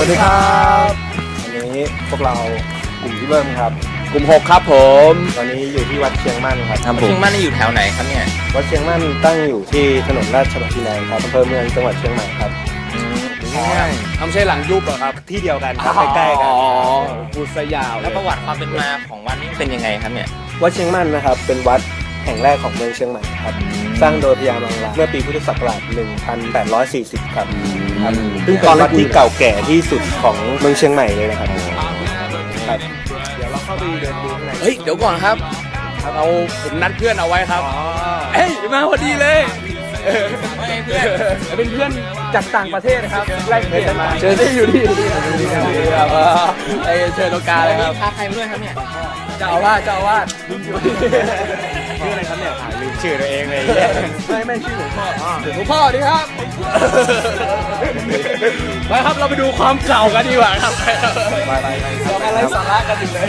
วัสดีครับวันนี้พวกเรากลุ่มพี่เบิ้มครับ กลุ่ม 6 ครับผม ตอนนี้อยู่ที่วัดเชียงมั่นครับครับผมเชียงมั่นนี่อยู่แถวไหนครับเนี่ยวัดเชียงมั่นตั้งอยู่ที่ถนนราชบัณฑิตนัยครับอำเภอเมืองจังหวัดเชียงใหม่ครับง่ายทำใช่หลังยุบเหรอครับ ที่เดียวกันครับใกล้ๆกันอ๋อพูดซะยาวแล้วประวัติความเป็นมาของวัดนี้เป็นยังไงครับเนี่ย วัดเชียงมั่นนะครับเป็นวัด แห่งแรกของเมืองเชียงใหม่ครับ สร้างโดยพญามังลาเมื่อปีพุทธศักราช 1840 ครับครับซึ่งเป็นวัดที่เก่าแก่ที่สุดของเมืองเชียงใหม่เลยนะครับครับเดี๋ยวเราเข้าไปเดินดูข้างในเฮ้ยเดี๋ยวก่อนครับเราผมนัดเพื่อนเอาไว้ครับเฮ้ยมาพอดีเลยเป็นเพื่อนจากต่างประเทศนะครับไล่เพื่อนมาเชิญที่อยู่ที่ครับไอเชิญตรงกลางเลยครับพาใครมาด้วยครับเนี่ยเจ้าอาวาสเจ้าอาวาส ชื่ออะไรครับเนี่ยลืมชื่อตัวเองเลยไม่ไม่ชื่อหลวงพ่อหลวงพ่อดีครับไปครับเราไปดูความเก่ากันดีกว่าครับไปไปไปเราอะไรสาระกันอยู่เลย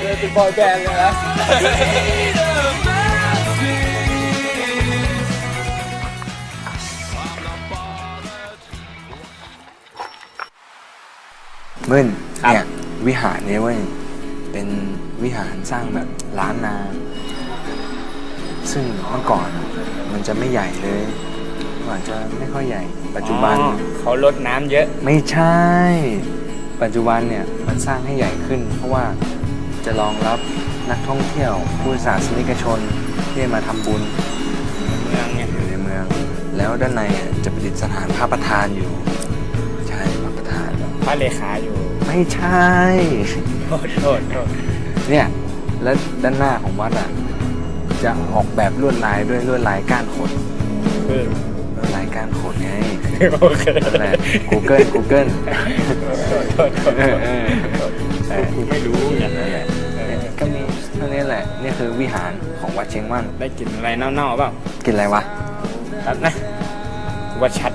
เดินเป็นบอยแบนด์เลยนะเบิ้ลเนี่ยวิหารเนี่ยเว้ย เป็นวิหารสร้างแบบล้านนา ซึ่งเมื่อก่อนมันจะไม่ใหญ่เลยเมื่อก่อนจะไม่ค่อยใหญ่ ปัจจุบันเขาลดน้ำเยอะ ไม่ใช่ ปัจจุบันเนี่ยมันสร้างให้ใหญ่ขึ้น เพราะว่าจะรองรับนักท่องเที่ยว ผู้ศาสนิกชนที่มาทำบุญ เมืองเนี่ยอยู่ในเมือง แล้วด้านในอะจะประดิษฐานพระประธานอยู่ ใช่พระประธาน พระเลขาอยู่ ไม่ใช่ โทษโทษโทษเนี่ยแล้วด้านหน้าของวัดอะจะออกแบบลวดลายด้วยลวดลายก้านขดคือลวดลายก้านขดไงโอเคนั่นแหละ Google Google เออเออเออคุณไม่รู้นั่นแหละเนี่ยก็มีเท่านี้แหละนี่คือวิหารของวัดเชียงมั่นได้กลิ่นอะไรเน่าๆเปล่ากินอะไรวะ ครับนะว่าชัด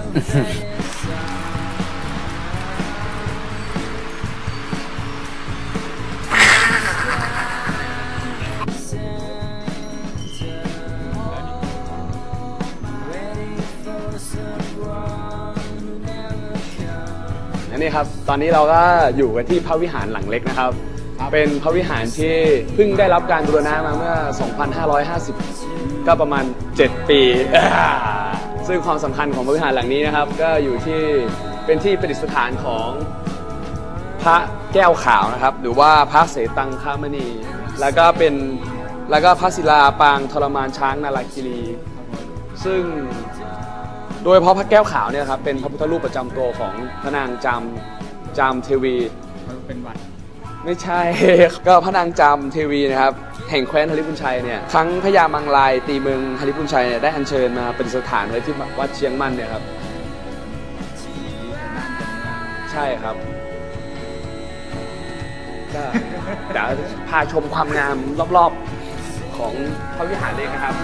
นนี้ครับ ตอนนี้เราก็อยู่กันที่พระวิหารหลังเล็กนะครับ เป็นพระวิหารที่เพิ่งได้รับการบูรณะมาเมื่อ 2550 ก็ประมาณ 7 ปี ซึ่งความสำคัญของพระวิหารหลังนี้นะครับ ก็อยู่ที่เป็นที่ประดิษฐานของพระแก้วขาวนะครับ หรือว่าพระเสตังคามณี แล้วก็เป็นแล้วก็พระศิลาปางทรมานช้างนาราคิรี ซึ่ง โดยเฉพาะพระแก้วขาวเนี่ยครับเป็นพระพุทธรูปประจำตัวของพระนางจามจามเทวีเป็นวัดไม่ใช่ ก็พระนางจามเทวีนะครับแห่งแคว้นฮาริพุนชัยเนี่ยครั้งพญามังลายตีเมืองฮาริพุนชัยเนี่ยได้อัญเชิญมาเป็นสถานไว้ที่วัดเชียงมั่นเนี่ยครับใช่ครับก็เดี๋ยวพาชมความงามรอบๆของพระวิหารเล็กนะครับ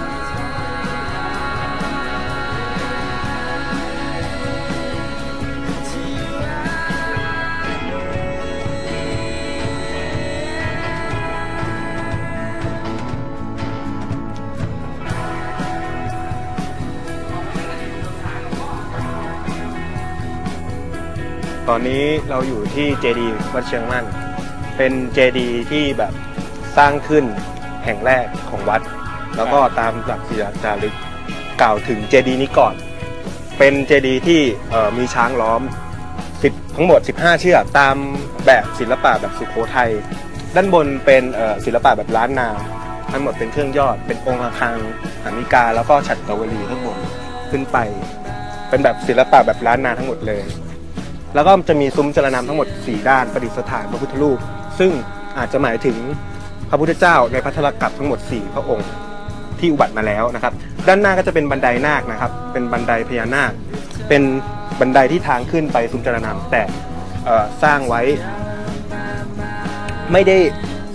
ตอนนี้เราอยู่ที่เจดีวัดเชียงมั่น เป็นเจดีที่แบบสร้างขึ้นแห่งแรกของวัด แล้วก็ตามหลักศิลปจารึกกล่าวถึงเจดีนี้ก่อน เป็นเจดีที่มีช้างล้อม10ทั้งหมด 15 เชือกตามแบบศิลปะแบบสุโขทัย ด้านบนเป็นศิลปะแบบล้านนา ทั้งหมดเป็นเครื่องยอด เป็นองค์ระฆังหานิกา แล้วก็ฉัตรกวลีทั้งหมดขึ้นไป เป็นแบบศิลปะแบบล้านนาทั้งหมดเลย แล้วก็จะมีซุ้มจรนำทั้งหมด 4 ด้านประดิษฐานพระพุทธรูป ซึ่งอาจจะหมายถึงพระพุทธเจ้าในพัทธกัปทั้งหมด 4 พระองค์ที่อุบัติมาแล้วนะครับ ด้านหน้าก็จะเป็นบันไดนาคนะครับ เป็นบันไดพญานาค เป็นบันไดที่ทางขึ้นไปซุ้มจรนำแต่เอ่อสร้างไว้ ไม่ได้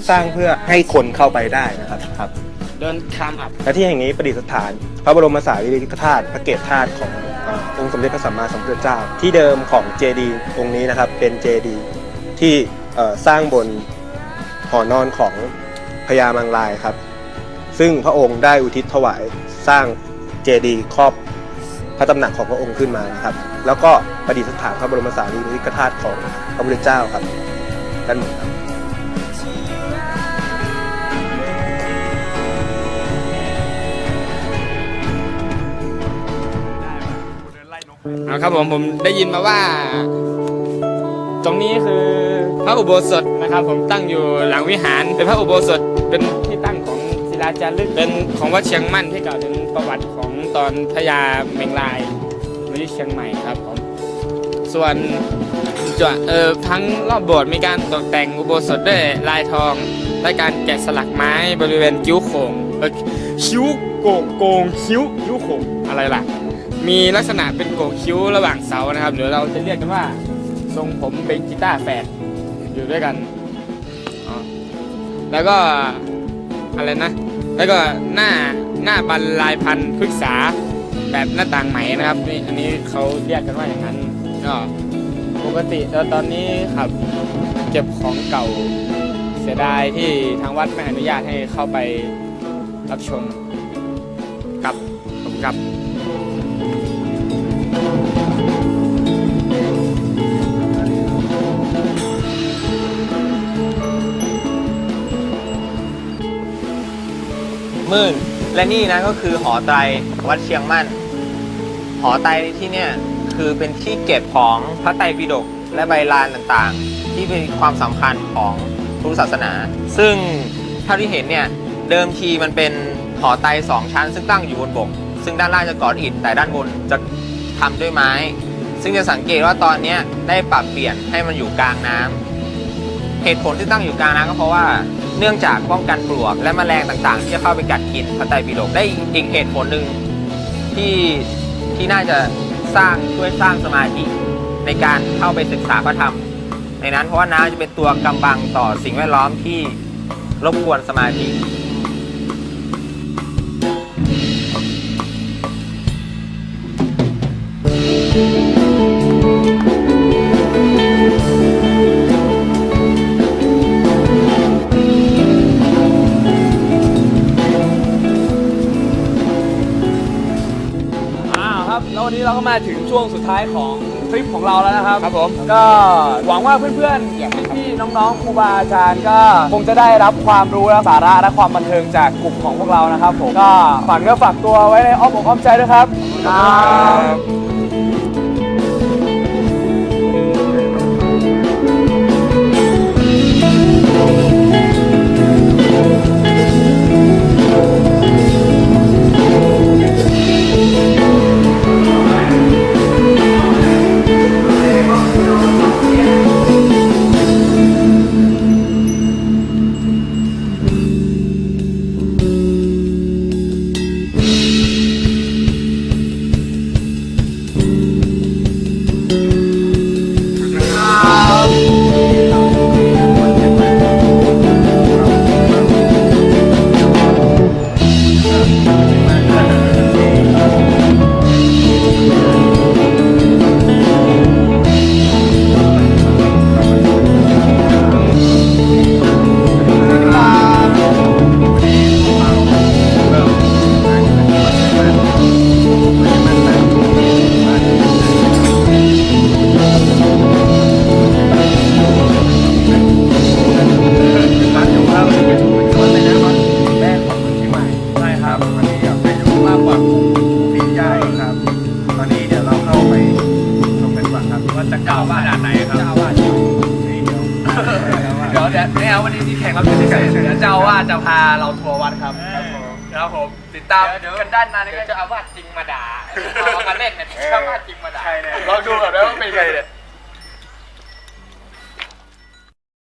สร้างเพื่อให้คนเข้าไปได้นะครับครับเดินข้ามอับและที่แห่งนี้ประดิษฐาน พระบรมสารีริกธาตุพระเกศธาตุของเองค์สมเด็จพระสัมมาสัมพุทธเจ้า ที่เดิมของเจดีย์องค์นี้นะครับ เป็นเจดีย์ที่สร้างบนหอนอนของพญามังลายครับ ซึ่งพระองค์ได้อุทิศถวายสร้างเจดีย์ครอบพระตำหนักของพระองค์ขึ้นมานะครับ แล้วก็ประดิษฐานพระบรมสารีริกธาตุของพระพุทธเจ้าครับด้านบนครับ เอาครับผมผมได้ยินมาว่า ตรงนี้คือพระอุโบสถนะครับ ผมตั้งอยู่หลังวิหารเป็นพระอุโบสถเป็นที่ตั้งของศิลาจารึกเป็นของวัดเชียงมั่นที่กล่าวถึงประวัติของตอนพญาเมงลายมาที่เชียงใหม่ครับผมส่วนจะเอ่อทั้งรอบโบสถ์มีการตกแต่งอุโบสถด้วยลายทองและการแกะสลักไม้บริเวณคิ้วโขงเออคิ้วโกงโกงคิ้วคิ้วโขงอะไรล่ะ มีลักษณะเป็นโกกคิ้วระหว่างเสานะครับ หรือเราจะเรียกกันว่าทรงผมเป็นกีตาร์แฝดอยู่ด้วยกันแล้วก็อะไรนะ แล้วก็หน้าหน้าบันลายพันธุ์พฤกษาแบบหน้าต่างไหมนะครับนี่อันนี้เขาเรียกกันว่าอย่างนั้นก็ปกติแล้วตอนนี้ครับเก็บของเก่าเสียดายที่ทางวัดไม่อนุญาตให้เข้าไปรับชมกับผมกับ มื่น และนี่นะก็คือหอไตรวัดเชียงมั่น หอไตรที่เนี่ยคือเป็นที่เก็บของพระไตรปิฎกและใบลานต่างๆ ที่เป็นความสำคัญของพุทธศาสนา ซึ่งเท่าที่เห็นเนี่ยเดิมทีมันเป็นหอไตรสองชั้น ซึ่งตั้งอยู่บนบก ซึ่งด้านล่างจะก่ออิฐแต่ด้านบนจะทำด้วยไม้ ซึ่งจะสังเกตว่าตอนนี้ได้ปรับเปลี่ยนให้มันอยู่กลางน้ำเหตุผลที่ตั้งอยู่กลางน้ำก็เพราะว่า เนื่องจากป้องกันปลวกและแมลงต่างๆ ที่จะเข้าไปกัดกินพระไตรปิฎกได้อีกเหตุผลหนึ่งที่ที่น่าจะสร้างช่วยสร้างสมาธิในการเข้าไปศึกษาพระธรรม ในนั้นเพราะว่าน้ำจะเป็นตัวกำบังต่อสิ่งแวดล้อมที่รบกวนสมาธิอ้ วันนี้เราก็มาถึงช่วงสุดท้ายของทริปของเราแล้วนะครับ ครับผม ก็หวังว่าเพื่อนๆพี่ๆน้องๆครูบาอาจารย์ก็คงจะได้รับความรู้และสาระและความบันเทิงจากกลุ่มของพวกเรานะครับผมก็ฝากเนื้อฝากตัวไว้ในอ้อมอกอ้อมใจด้วยครับ ครับ เดี๋ยวเดี๋ยวเนี่ยวันนี้ที่แข่งรับเชิญพิเศษเดี๋ยวเจ้าว่าจะพาเราทัวร์วัดครับ ครับผมติดตามกันด้านในก็จะเอาวาดจริงมาด่าเอามาเล่นเนี่ยเจ้าว่าจริงมาด่าลองดูแบบว่าเป็นไงเนี่ย